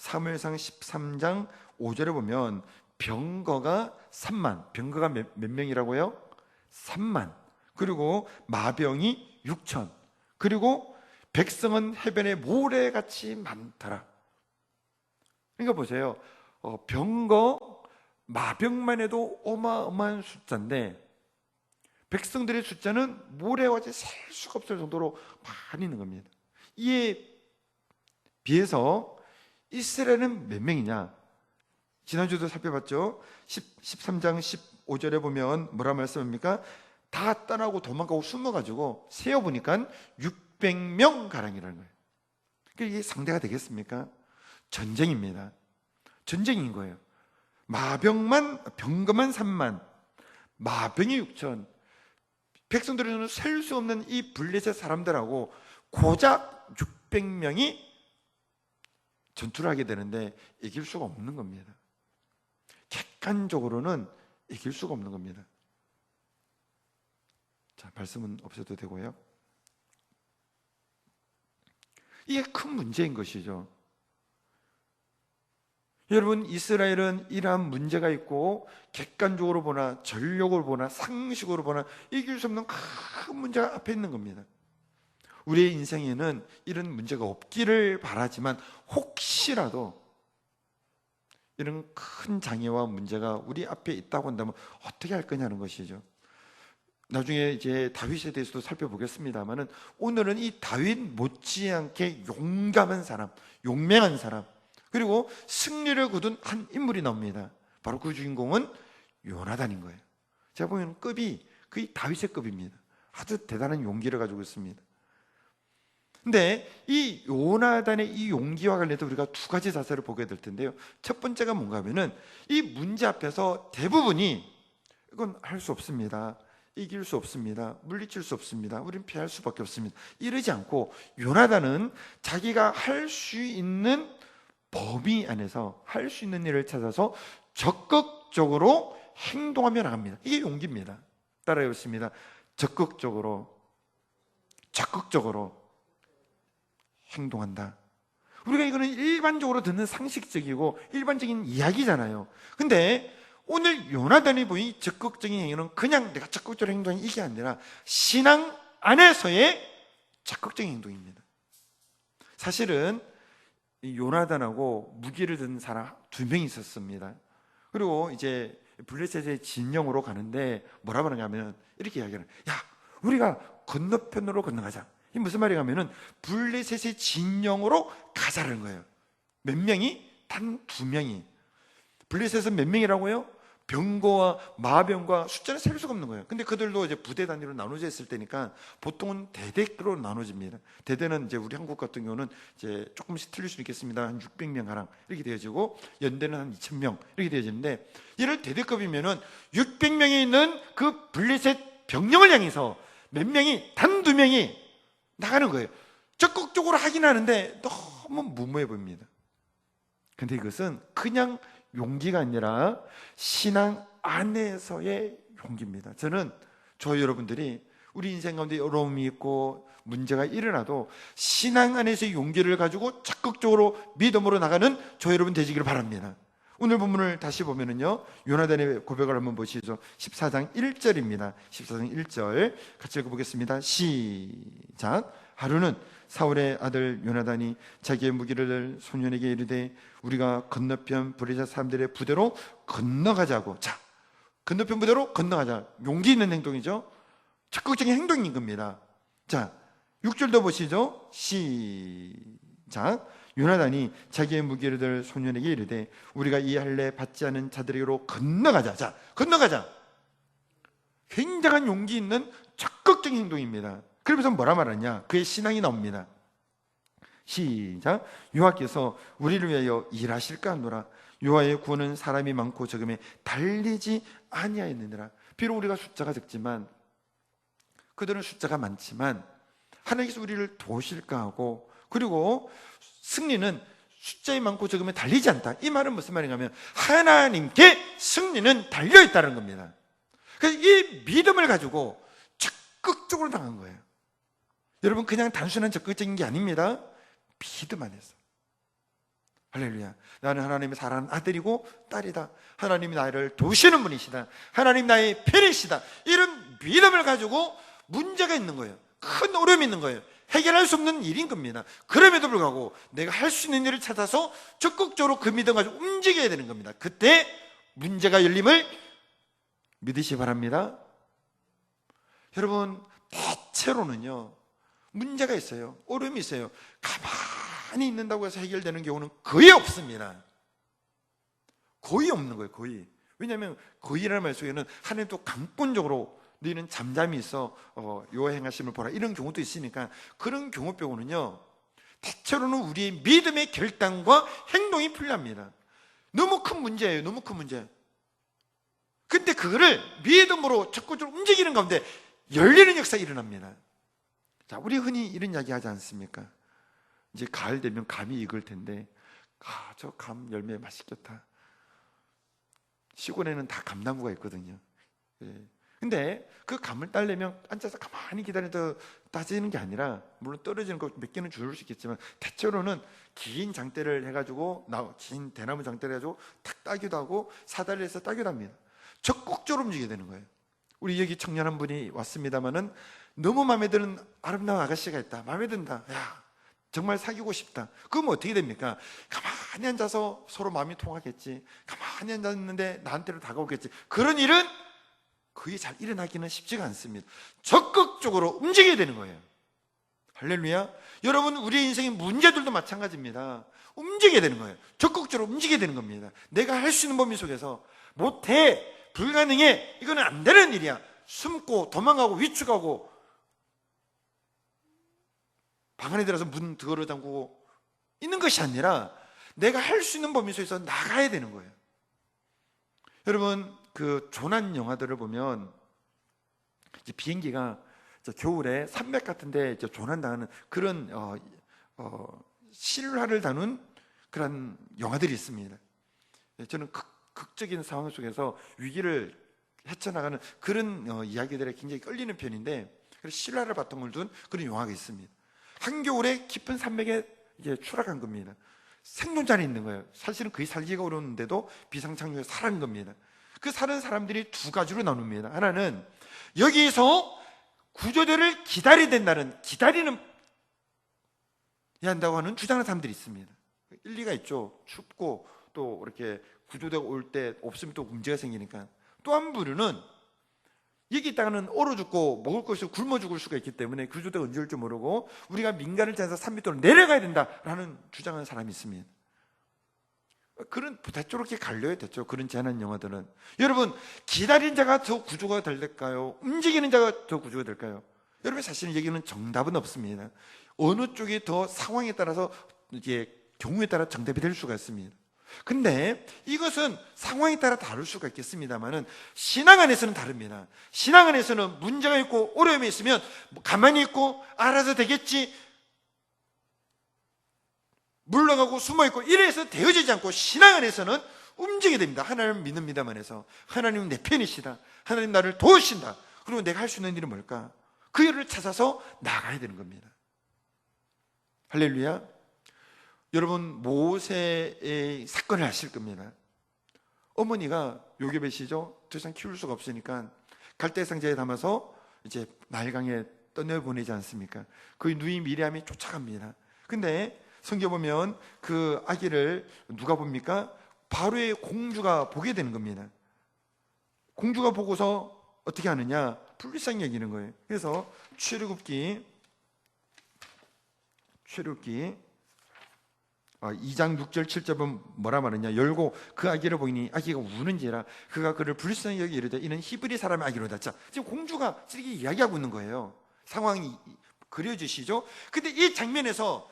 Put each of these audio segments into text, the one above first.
사무엘상 13장 5절에 보면 병거가 3만, 병거가 몇, 몇 명이라고요? 3만. 그리고 마병이 6천. 그리고 백성은 해변에 모래같이 많더라. 그러니까 보세요. 어, 병거, 마병만 해도 어마어마한 숫자인데 백성들의 숫자는 모래같이 셀 수가 없을 정도로 많이 있는 겁니다. 이에 비해서 이스라엘은 몇 명이냐? 지난주도 살펴봤죠. 10, 13장 15절에 보면 뭐라 말씀합니까? 다 떠나고 도망가고 숨어가지고 세어보니까 600명 가량이라는 거예요. 이게 상대가 되겠습니까? 전쟁입니다. 전쟁인 거예요. 마병만, 병거만 3만, 마병이 6천, 백성들은 셀 수 없는 이 블레셋 사람들하고 고작 600명이 전투를 하게 되는데 이길 수가 없는 겁니다. 객관적으로는 이길 수가 없는 겁니다. 자, 말씀은 없어도 되고요. 이게 큰 문제인 것이죠. 여러분, 이스라엘은 이러한 문제가 있고 객관적으로 보나 전력을 보나 상식으로 보나 이길 수 없는 큰 문제가 앞에 있는 겁니다. 우리의 인생에는 이런 문제가 없기를 바라지만 혹시라도 이런 큰 장애와 문제가 우리 앞에 있다고 한다면 어떻게 할 거냐는 것이죠. 나중에 이제 다윗에 대해서도 살펴보겠습니다만은 오늘은 이 다윗 못지않게 용감한 사람, 용맹한 사람, 그리고 승리를 거둔 한 인물이 나옵니다. 바로 그 주인공은 요나단인 거예요. 제가 보면 급이 거의 다윗의 급입니다. 아주 대단한 용기를 가지고 있습니다. 근데 이 요나단의 이 용기와 관련해서 우리가 두 가지 자세를 보게 될 텐데요. 첫 번째가 뭔가 하면은 이 문제 앞에서 대부분이 이건 할 수 없습니다. 이길 수 없습니다. 물리칠 수 없습니다. 우리는 피할 수밖에 없습니다. 이러지 않고 요나단은 자기가 할 수 있는 범위 안에서 할 수 있는 일을 찾아서 적극적으로 행동하며 나갑니다. 이게 용기입니다. 따라해 보십니다. 적극적으로 적극적으로 행동한다. 우리가 이거는 일반적으로 듣는 상식적이고 일반적인 이야기잖아요. 근데 오늘 요나단이 보인 적극적인 행위는 그냥 내가 적극적으로 행동이 이게 아니라 신앙 안에서의 적극적인 행동입니다. 사실은 요나단하고 무기를 든 사람 두 명이 있었습니다. 그리고 이제 블레셋의 진영으로 가는데 뭐라 그러냐면 이렇게 이야기하는 야 우리가 건너편으로 건너가자. 이 무슨 말이냐 하면은 블레셋의 진영으로 가자는 거예요. 몇 명이? 단 두 명이. 블레셋은 몇 명이라고요? 병거와 마병과 숫자를 셀 수가 없는 거예요. 근데 그들도 이제 부대 단위로 나눠져 있을 때니까 보통은 대대로 나눠집니다. 대대는 이제 우리 한국 같은 경우는 이제 조금씩 틀릴 수 있겠습니다. 한 600명 가량 이렇게 되어지고 연대는 한 2,000명 이렇게 되어지는데 이를 대대급이면은 600명이 있는 그 블레셋 병력을 향해서 몇 명이 단 두 명이 나가는 거예요. 적극적으로 하긴 하는데 너무 무모해 보입니다. 근데 이것은 그냥 용기가 아니라 신앙 안에서의 용기입니다. 저는 저 여러분들이 우리 인생 가운데 어려움이 있고 문제가 일어나도 신앙 안에서의 용기를 가지고 적극적으로 믿음으로 나가는 저 여러분 되시기를 바랍니다. 오늘 본문을 다시 보면은요. 요나단의 고백을 한번 보시죠. 14장 1절입니다. 14장 1절 같이 읽어 보겠습니다. 시작. 하루는 사울의 아들 요나단이 자기의 무기를 들 소년에게 이르되 우리가 건너편 브리자 사람들의 부대로 건너가자고. 자, 건너편 부대로 건너가자. 용기 있는 행동이죠. 적극적인 행동인 겁니다. 자, 6절도 보시죠. 시작. 요나단이 자기의 무기를 들 소년에게 이르되 우리가 이 할례 받지 않은 자들에게로 건너가자. 자, 건너가자. 굉장한 용기 있는 적극적인 행동입니다. 그러면서 뭐라 말하냐? 그의 신앙이 나옵니다. 시작. 여호와께서 우리를 위하여 일하실까 하노라. 여호와의 구원은 사람이 많고 적음에 달리지 아니하였느니라. 비록 우리가 숫자가 적지만 그들은 숫자가 많지만 하나님께서 우리를 도우실까 하고 그리고 승리는 숫자에 많고 적으면 달리지 않다. 이 말은 무슨 말이냐면 하나님께 승리는 달려 있다는 겁니다. 그래서 이 믿음을 가지고 적극적으로 당한 거예요. 여러분 그냥 단순한 적극적인 게 아닙니다. 믿음 안에서 할렐루야. 나는 하나님의 사랑하는 아들이고 딸이다. 하나님이 나를 도우시는 분이시다. 하나님 나의 편이시다. 이런 믿음을 가지고 문제가 있는 거예요. 큰 어려움이 있는 거예요. 해결할 수 없는 일인 겁니다. 그럼에도 불구하고 내가 할 수 있는 일을 찾아서 적극적으로 그 믿음 가지고 움직여야 되는 겁니다. 그때 문제가 열림을 믿으시 기 바랍니다. 여러분, 대체로는요, 문제가 있어요. 어려움이 있어요. 가만히 있는다고 해서 해결되는 경우는 거의 없습니다. 거의 없는 거예요, 거의. 왜냐하면 거의라는 말 속에는 하나님 또 강권적으로 너희는 잠잠히 있어 어, 요 행하심을 보라 이런 경우도 있으니까 그런 경우 빼고는요 대체로는 우리의 믿음의 결단과 행동이 필요합니다. 너무 큰 문제예요, 너무 큰 문제. 근데 그거를 믿음으로 적극적으로 움직이는 가운데 열리는 역사가 일어납니다. 자, 우리 흔히 이런 이야기 하지 않습니까? 이제 가을 되면 감이 익을 텐데, 아, 저 감 열매 맛있겠다. 시골에는 다 감나무가 있거든요. 예. 근데 그 감을 따려면 앉아서 가만히 기다려도 따지는 게 아니라 물론 떨어지는 거 몇 개는 줄을 수 있겠지만 대체로는 긴 장대를 해가지고 나, 긴 대나무 장대를 해가지고 탁 따기도 하고 사다리를 해서 따기도 합니다. 적극적으로 움직여야 되는 거예요. 우리 여기 청년 한 분이 왔습니다만은 너무 마음에 드는 아름다운 아가씨가 있다. 마음에 든다. 야, 정말 사귀고 싶다. 그러면 어떻게 됩니까? 가만히 앉아서 서로 마음이 통하겠지. 가만히 앉았는데 나한테로 다가오겠지. 그런 일은 거의 잘 일어나기는 쉽지가 않습니다. 적극적으로 움직여야 되는 거예요. 할렐루야. 여러분, 우리의 인생의 문제들도 마찬가지입니다. 움직여야 되는 거예요. 적극적으로 움직여야 되는 겁니다. 내가 할 수 있는 범위 속에서 못해, 불가능해, 이거는 안 되는 일이야. 숨고 도망가고 위축하고 방 안에 들어서 문 들어 잠그고 있는 것이 아니라 내가 할 수 있는 범위 속에서 나가야 되는 거예요. 여러분 그 조난 영화들을 보면 비행기가 겨울에 산맥 같은데 이제 조난 당하는 그런 어, 어, 실화를 다룬 그런 영화들이 있습니다. 저는 극, 극적인 상황 속에서 위기를 헤쳐나가는 그런 어, 이야기들에 굉장히 끌리는 편인데 실화를 바탕을 둔 그런 영화가 있습니다. 한겨울에 깊은 산맥에 이제 추락한 겁니다. 생존자는 있는 거예요. 사실은 거의 살기가 어려운데도 비상착륙에 살은 겁니다. 그 사는 사람들이 두 가지로 나눕니다. 하나는 여기서 구조대를 기다려야 된다는 기다리는 해야 한다고 하는 주장하는 사람들이 있습니다. 일리가 있죠. 춥고 또 이렇게 구조대가 올 때 없으면 또 문제가 생기니까. 또 한 부류는 여기 있다가는 얼어 죽고 먹을 것이 굶어 죽을 수가 있기 때문에 구조대가 언제 올지 모르고 우리가 민간을 찾아서 3미터로 내려가야 된다라는 주장하는 사람이 있습니다. 그런 대쪽으로 갈려야 됐죠. 그런 재난 영화들은. 여러분, 기다린 자가 더 구조가 될까요? 움직이는 자가 더 구조가 될까요? 여러분, 사실은 여기는 정답은 없습니다. 어느 쪽이 더 상황에 따라서 이게 경우에 따라 정답이 될 수가 있습니다. 근데 이것은 상황에 따라 다를 수가 있겠습니다만은 신앙 안에서는 다릅니다. 신앙 안에서는 문제가 있고 어려움이 있으면 가만히 있고 알아서 되겠지 물러가고 숨어 있고 이래서 되어지지 않고 신앙 안에서는 움직이게 됩니다. 하나님 믿습니다만해서 하나님 내 편이시다. 하나님 나를 도우신다. 그리고 내가 할 수 있는 일은 뭘까? 그 일을 찾아서 나가야 되는 겁니다. 할렐루야. 여러분 모세의 사건을 아실 겁니다. 어머니가 요괴배시죠. 더 이상 키울 수가 없으니까 갈대 상자에 담아서 이제 날강에 떠내 보내지 않습니까? 그 누이 미리암이 쫓아갑니다. 근데 성경 보면 그 아기를 누가 봅니까? 바로의 공주가 보게 되는 겁니다. 공주가 보고서 어떻게 하느냐? 불쌍히 여기는 거예요. 그래서 출애굽기 출애굽기 2장 6절 7절은 뭐라 말하냐 열고 그 아기를 보이니 아기가 우는지라 그가 그를 불쌍히 여기 이르되 이는 히브리 사람의 아기로다 자 지금 공주가 이렇게 이야기하고 있는 거예요 상황이 그려지시죠 근데 이 장면에서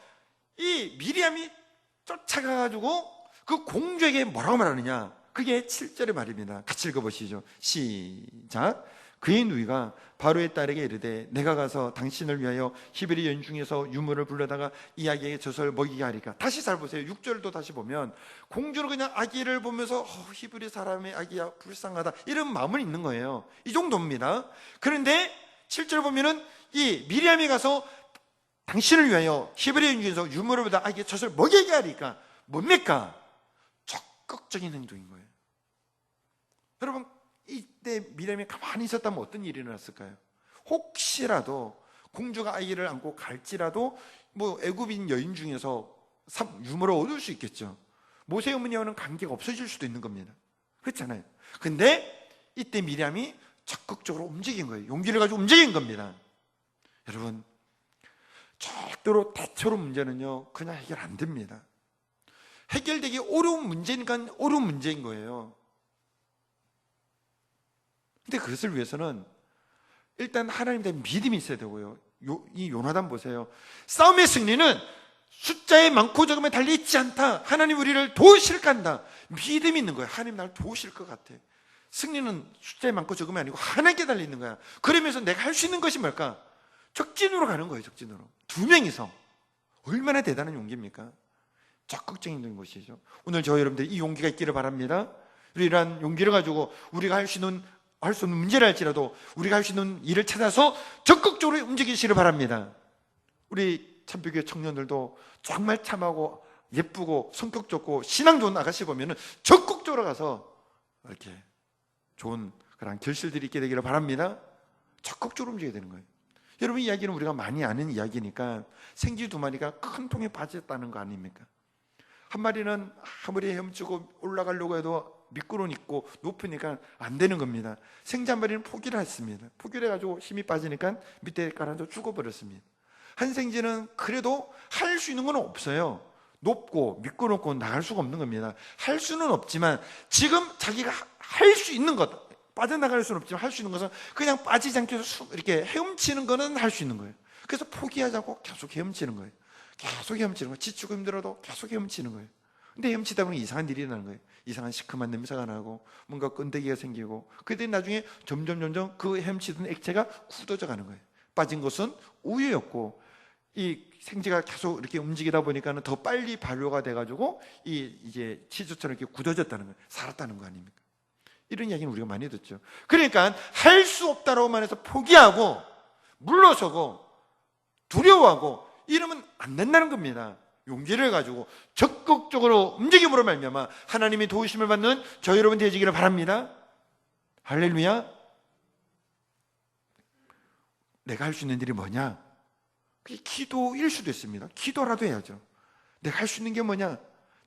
이 미리암이 쫓아가가지고 그 공주에게 뭐라고 말하느냐? 그게 7절의 말입니다. 같이 읽어보시죠. 시작. 그의 누이가 바로의 딸에게 이르되 내가 가서 당신을 위하여 히브리 연중에서 유물을 불러다가 이 아기에게 젖을 먹이게 하리까? 다시 잘 보세요. 6절도 다시 보면 공주는 그냥 아기를 보면서 어, 히브리 사람의 아기야 불쌍하다 이런 마음은 있는 거예요. 이 정도입니다. 그런데 7절 보면은 이 미리암이 가서 당신을 위하여 히브리 연중에서 유물을 불러다 아기에 젖을 먹이게 하리까 뭡니까? 적극적인 행동인 거예요. 여러분, 이때 미람이 가만히 있었다면 어떤 일이 일어났을까요? 혹시라도 공주가 아이를 안고 갈지라도 뭐 애굽인 여인 중에서 삼- 유머를 얻을 수 있겠죠. 모세 어머니와는 관계가 없어질 수도 있는 겁니다. 그렇잖아요. 근데 이때 미람이 적극적으로 움직인 거예요. 용기를 가지고 움직인 겁니다. 여러분, 절대로 대처로 문제는요, 그냥 해결 안 됩니다. 해결되기 어려운 문제니까 어려운 문제인 거예요. 근데 그것을 위해서는 일단 하나님에 대한 믿음이 있어야 되고요. 요, 이 요나단 보세요. 싸움의 승리는 숫자에 많고 적음에 달려 있지 않다. 하나님 우리를 도우실 간다. 믿음이 있는 거예요. 하나님 나를 도우실 것 같아. 승리는 숫자에 많고 적음이 아니고 하나님께 달려 있는 거야. 그러면서 내가 할 수 있는 것이 뭘까? 적진으로 가는 거예요. 적진으로. 두 명이서 얼마나 대단한 용기입니까? 적극적인 것이죠. 오늘 저 여러분들 이 용기가 있기를 바랍니다. 이러한 용기를 가지고 우리가 할 수 있는 할 수 없는 문제를 할지라도 우리가 할 수 있는 일을 찾아서 적극적으로 움직이시길 바랍니다. 우리 참교회 청년들도 정말 참하고 예쁘고 성격 좋고 신앙 좋은 아가씨 보면은 적극적으로 가서 이렇게 좋은 그런 결실들이 있게 되기를 바랍니다. 적극적으로 움직여야 되는 거예요. 여러분 이 이야기는 우리가 많이 아는 이야기니까 생쥐 두 마리가 큰 통에 빠졌다는 거 아닙니까? 한 마리는 아무리 헤엄치고 올라가려고 해도 미끄러운 있고 높으니까 안 되는 겁니다. 생쥐 한 마리는 포기를 했습니다. 포기를 해가지고 힘이 빠지니까 밑에 깔아서 죽어버렸습니다. 한 생쥐는 그래도 할 수 있는 건 없어요. 높고 미끄럽고 나갈 수가 없는 겁니다. 할 수는 없지만 지금 자기가 할 수 있는 것 빠져나갈 수는 없지만 할 수 있는 것은 그냥 빠지지 않게 수- 이렇게 헤엄치는 거는 할 수 있는 거예요. 그래서 포기하자고 계속 헤엄치는 거예요. 계속 헤엄치는 거예요. 지치고 힘들어도 계속 헤엄치는 거예요. 근데 헤엄치다 보면 이상한 일이 나는 거예요. 이상한 시큼한 냄새가 나고 뭔가 끈데기가 생기고 그때 나중에 점점 점점 그 헤엄치던 액체가 굳어져 가는 거예요. 빠진 것은 우유였고 이 생쥐가 계속 이렇게 움직이다 보니까는 더 빨리 발효가 돼가지고 이 이제 치즈처럼 이렇게 굳어졌다는 거예요. 살았다는 거 아닙니까? 이런 이야기는 우리가 많이 듣죠. 그러니까 할 수 없다라고만 해서 포기하고 물러서고 두려워하고 이러면 안 된다는 겁니다. 용기를 가지고 적극적으로 움직임으로 말미암아 하나님이 도우심을 받는 저 여러분 되시기를 바랍니다. 할렐루야. 내가 할 수 있는 일이 뭐냐? 그게 기도일 수도 있습니다. 기도라도 해야죠. 내가 할 수 있는 게 뭐냐?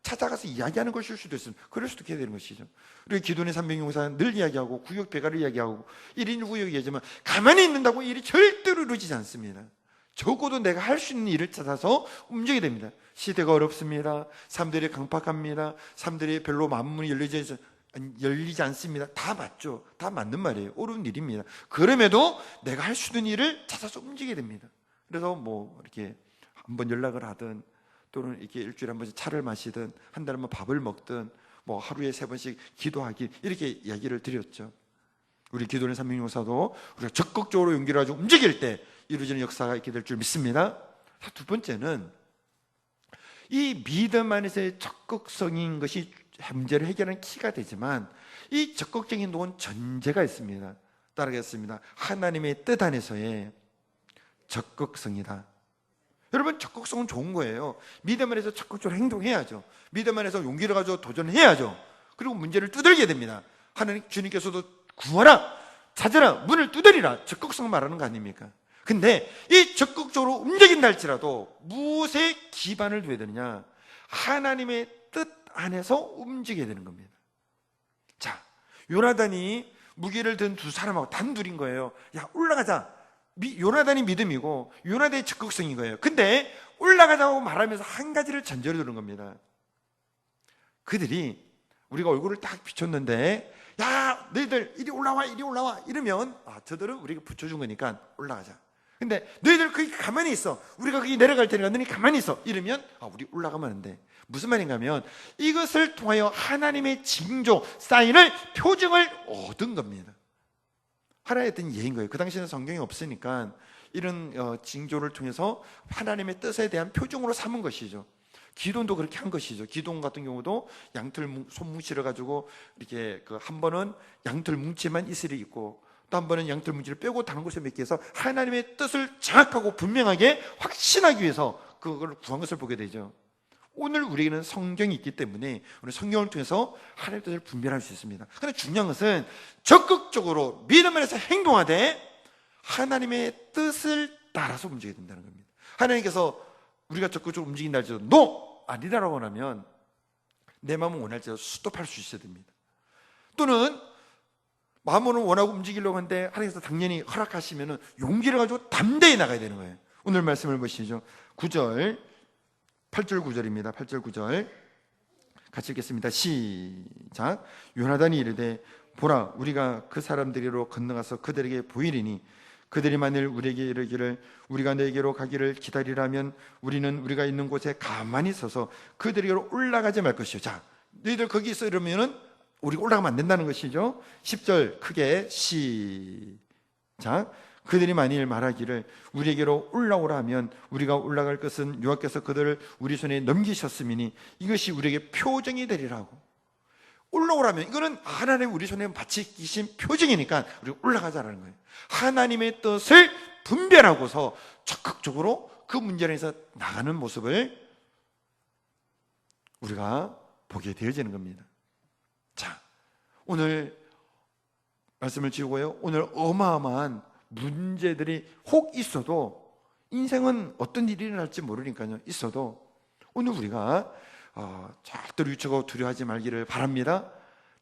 찾아가서 이야기하는 것일 수도 있습니다. 그럴 수도 있게 되는 것이죠. 우리 기도의 삼명용사 늘 이야기하고 구역 배가를 이야기하고 1인 구역 이야기하지만 가만히 있는다고 일이 절대로 이루어지지 않습니다. 적어도 내가 할 수 있는 일을 찾아서 움직여야 됩니다. 시대가 어렵습니다. 사람들이 강팍합니다. 사람들이 별로 마음문이 열리지, 않- 열리지 않습니다. 다 맞죠. 다 맞는 말이에요. 어려운 일입니다. 그럼에도 내가 할 수 있는 일을 찾아서 움직여야 됩니다. 그래서 뭐 이렇게 한번 연락을 하든 또는 이렇게 일주일에 한 번씩 차를 마시든 한 달에 한 번 밥을 먹든 뭐 하루에 세 번씩 기도하기 이렇게 이야기를 드렸죠. 우리 기도는 삼명용사도 우리가 적극적으로 용기를 가지고 움직일 때 이루어지는 역사가 있게 될 줄 믿습니다. 자, 두 번째는 이 믿음 안에서의 적극성인 것이 문제를 해결하는 키가 되지만 이 적극적인 행동은 전제가 있습니다. 따르겠습니다. 하나님의 뜻 안에서의 적극성이다. 여러분 적극성은 좋은 거예요. 믿음 안에서 적극적으로 행동해야죠. 믿음 안에서 용기를 가지고 도전해야죠. 그리고 문제를 두들게 됩니다. 하나님 주님께서도 구하라, 찾으라, 문을 두드리라. 적극성 말하는 거 아닙니까? 근데 이 적극적으로 움직인다 할지라도 무엇에 기반을 둬야 되느냐? 하나님의 뜻 안에서 움직여야 되는 겁니다. 자, 요나단이 무기를 든 두 사람하고 단둘인 거예요. 야, 올라가자. 미- 요나단이 믿음이고 요나단이 적극성인 거예요. 근데 올라가자고 말하면서 한 가지를 전제로 두는 겁니다. 그들이 우리가 얼굴을 딱 비췄는데 야 너희들 이리 올라와 이리 올라와 이러면 아 저들은 우리가 붙여준 거니까 올라가자. 근데 너희들 거기 가만히 있어. 우리가 거기 내려갈 테니까 너희 가만히 있어. 이러면 아 우리 올라가면 안 돼. 무슨 말인가 하면 이것을 통하여 하나님의 징조, 사인을 표징을 얻은 겁니다. 하나의 어떤 예인 거예요. 그 당시에는 성경이 없으니까 이런 어, 징조를 통해서 하나님의 뜻에 대한 표징으로 삼은 것이죠. 기돈도 그렇게 한 것이죠. 기돈 같은 경우도 양털 뭉- 손뭉치를 가지고 이렇게 그 한 번은 양털 뭉치만 이슬이 있고 또 한 번은 양털 뭉치를 빼고 다른 곳에 맺기 위해서 하나님의 뜻을 정확하고 분명하게 확신하기 위해서 그걸 구한 것을 보게 되죠. 오늘 우리에게는 성경이 있기 때문에 우리 성경을 통해서 하나님의 뜻을 분별할 수 있습니다. 그런데 중요한 것은 적극적으로 믿음 안에서 행동하되 하나님의 뜻을 따라서 움직여야 된다는 겁니다. 하나님께서 우리가 적극적으로 움직인다 할지라도 노! 아니다라고 하면 내 마음은 원할지라도 스톱할 수 있어야 됩니다. 또는 마음으로는 원하고 움직이려고 하는데 하나님께서 당연히 허락하시면 용기를 가지고 담대히 나가야 되는 거예요. 오늘 말씀을 보시죠. 9절, 8절 9절입니다. 8절 9절. 같이 읽겠습니다. 시작. 요나단이 이르되 보라 우리가 그 사람들이로 건너가서 그들에게 보이리니 그들이 만일 우리에게 이르기를 우리가 너에게로 가기를 기다리라면 우리는 우리가 있는 곳에 가만히 서서 그들에게로 올라가지 말 것이요. 자, 너희들 거기 있어 이러면은 우리가 올라가면 안 된다는 것이죠. 10절 크게 시작. 그들이 만일 말하기를 우리에게로 올라오라 하면 우리가 올라갈 것은 여호와께서 그들을 우리 손에 넘기셨음이니 이것이 우리에게 표정이 되리라고. 올라오라면 이거는 하나님 우리 손에 바치신 표징이니까 우리 올라가자라는 거예요. 하나님의 뜻을 분별하고서 적극적으로 그 문제에서 나가는 모습을 우리가 보게 되어지는 겁니다. 자, 오늘 말씀을 지우고요. 오늘 어마어마한 문제들이 혹 있어도 인생은 어떤 일이 일어날지 모르니까요. 있어도 오늘 우리가 어, 절대로 유치고 두려워하지 말기를 바랍니다.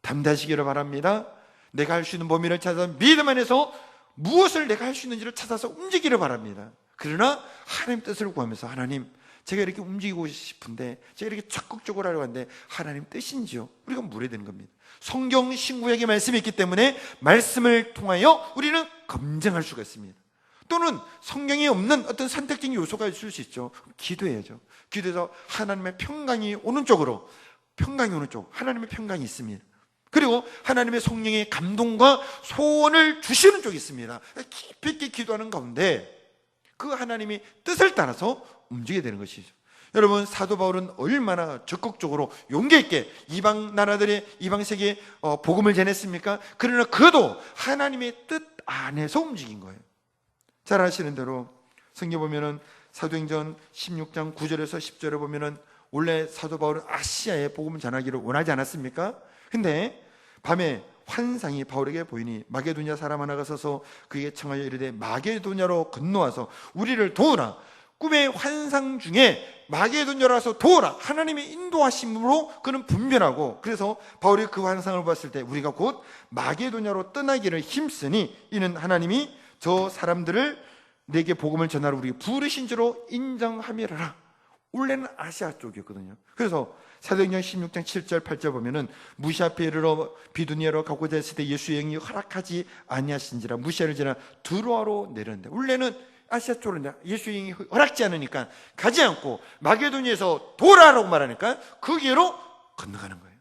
담대하시기를 바랍니다. 내가 할 수 있는 범위를 찾아서 믿음 안에서 무엇을 내가 할 수 있는지를 찾아서 움직이기를 바랍니다. 그러나 하나님 뜻을 구하면서 하나님 제가 이렇게 움직이고 싶은데 제가 이렇게 적극적으로 하려고 하는데 하나님 뜻인지요? 우리가 물어야 되는 겁니다. 성경 신구약의 말씀이 있기 때문에 말씀을 통하여 우리는 검증할 수가 있습니다. 또는 성경에 없는 어떤 선택적인 요소가 있을 수 있죠. 기도해야죠. 기도해서 하나님의 평강이 오는 쪽으로 평강이 오는 쪽 하나님의 평강이 있습니다. 그리고 하나님의 성령의 감동과 소원을 주시는 쪽이 있습니다. 깊이 있게 기도하는 가운데 그 하나님의 뜻을 따라서 움직이게 되는 것이죠. 여러분 사도 바울은 얼마나 적극적으로 용기 있게 이방 나라들의 이방 세계에 어, 복음을 전했습니까? 그러나 그도 하나님의 뜻 안에서 움직인 거예요. 잘 아시는 대로 성경 보면은 사도행전 16장 9절에서 10절에 보면은 원래 사도 바울은 아시아에 복음을 전하기를 원하지 않았습니까? 근데 밤에 환상이 바울에게 보이니 마게도냐 사람 하나가 서서 그에게 청하여 이르되 마게도냐로 건너와서 우리를 도우라 꿈의 환상 중에 마게도냐라서 도우라. 하나님의 인도하심으로 그는 분별하고 그래서 바울이 그 환상을 봤을 때 우리가 곧 마게도냐로 떠나기를 힘쓰니 이는 하나님이 저 사람들을 내게 복음을 전하러 우리 부르신 줄로 인정함이라 원래는 아시아 쪽이었거든요. 그래서 사도행전 16장 7절 8절 보면은 무시 앞에 이르러 비두니아로 가고자 했을 때 예수의 영이 허락하지 아니하신지라 무시아를 지나 두로아로 내렸는데 원래는 아시아 쪽으로 예수의 영이 허락지 않으니까 가지 않고 마게도니에서 도라라고 말하니까 그 길로 건너가는 거예요.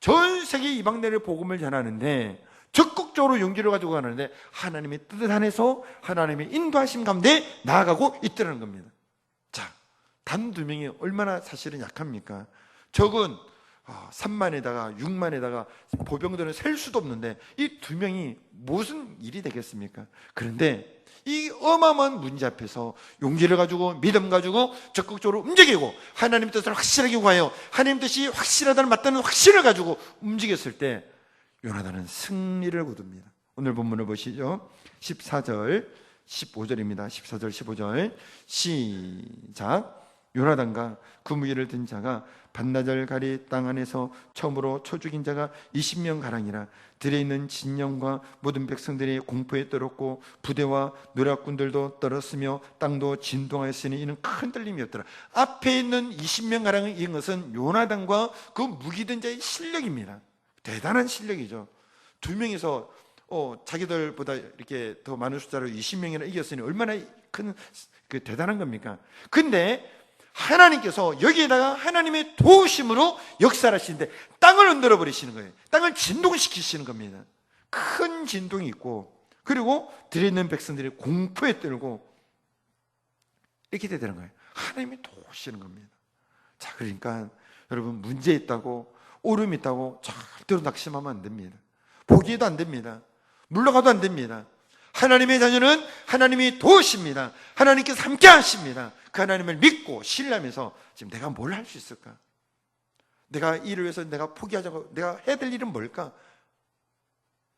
전 세계 이방내를 복음을 전하는데 적극적으로 용기를 가지고 가는데 하나님의 뜻 안에서 하나님의 인도하심 가운데 나아가고 있더라는 겁니다. 자, 단 두 명이 얼마나 사실은 약합니까? 적은 3만에다가 6만에다가 보병들은 셀 수도 없는데 이 두 명이 무슨 일이 되겠습니까? 그런데 이 어마어마한 문제 앞에서 용기를 가지고 믿음 가지고 적극적으로 움직이고 하나님 뜻을 확실하게 구하여 하나님 뜻이 확실하다는 맞다는 확신을 가지고 움직였을 때 요나단은 승리를 거둡니다. 오늘 본문을 보시죠. 14절, 15절입니다. 14절, 15절. 시작. 요나단과 그 무기를 든 자가 반나절 가리 땅 안에서 처음으로 쳐 죽인 자가 20명 가량이라 들에 있는 진영과 모든 백성들이 공포에 떨었고 부대와 노략군들도 떨었으며 땅도 진동하였으니 이는 큰 떨림이었더라. 앞에 있는 20명 가량을 이긴 것은 요나단과 그 무기든 자의 실력입니다. 대단한 실력이죠. 두 명이서 어, 자기들보다 이렇게 더 많은 숫자로 20명이나 이겼으니 얼마나 큰 그 대단한 겁니까? 근데 하나님께서 여기에다가 하나님의 도우심으로 역사를 하시는데 땅을 흔들어 버리시는 거예요. 땅을 진동시키시는 겁니다. 큰 진동이 있고 그리고 들어있는 백성들이 공포에 떨고 이렇게 되는 거예요. 하나님이 도우시는 겁니다. 자, 그러니까 여러분 문제 있다고 오름이 있다고 절대로 낙심하면 안 됩니다. 포기해도 안 됩니다. 물러가도 안 됩니다. 하나님의 자녀는 하나님이 도우십니다. 하나님께서 함께 하십니다. 그 하나님을 믿고 신뢰하면서 지금 내가 뭘 할 수 있을까? 내가 이를 위해서 내가 포기하자고 내가 해야 될 일은 뭘까?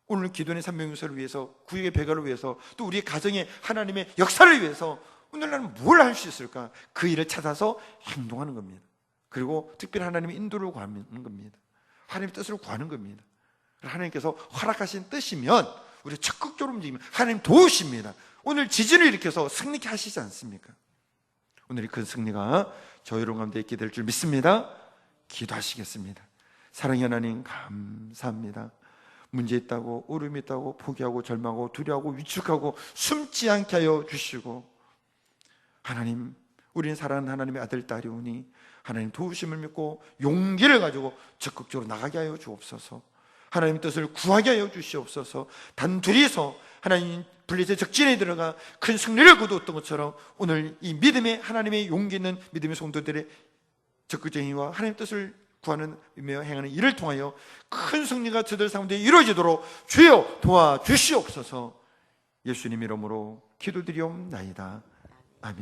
오늘 기도의 삼명유서를 위해서 구역의 배가를 위해서 또 우리 가정의 하나님의 역사를 위해서 오늘 나는 뭘 할 수 있을까? 그 일을 찾아서 행동하는 겁니다. 그리고 특별히 하나님의 인도를 구하는 겁니다. 하나님의 뜻을 구하는 겁니다. 하나님께서 허락하신 뜻이면 우리 적극적으로 움직이면 하나님 도우십니다. 오늘 지진을 일으켜서 승리케 하시지 않습니까? 오늘 그 승리가 저희 여러분 가운데 있게 될 줄 믿습니다. 기도하시겠습니다. 사랑의 하나님 감사합니다. 문제 있다고 어려움이 있다고 포기하고 절망하고 두려워하고 위축하고 숨지 않게 하여 주시고 하나님 우리는 사랑하는 하나님의 아들 딸이 오니 하나님 도우심을 믿고 용기를 가지고 적극적으로 나가게 하여 주옵소서 하나님 뜻을 구하게 하여 주시옵소서. 단 둘이서 하나님 블리제 적진에 들어가 큰 승리를 거두었던 것처럼 오늘 이 믿음의 하나님의 용기 있는 믿음의 성도들의 적극적인 힘과 하나님 뜻을 구하는 며 행하는 일을 통하여 큰 승리가 저들 가운데 이루어지도록 주여 도와주시옵소서. 예수님 이름으로 기도드리옵나이다. 아멘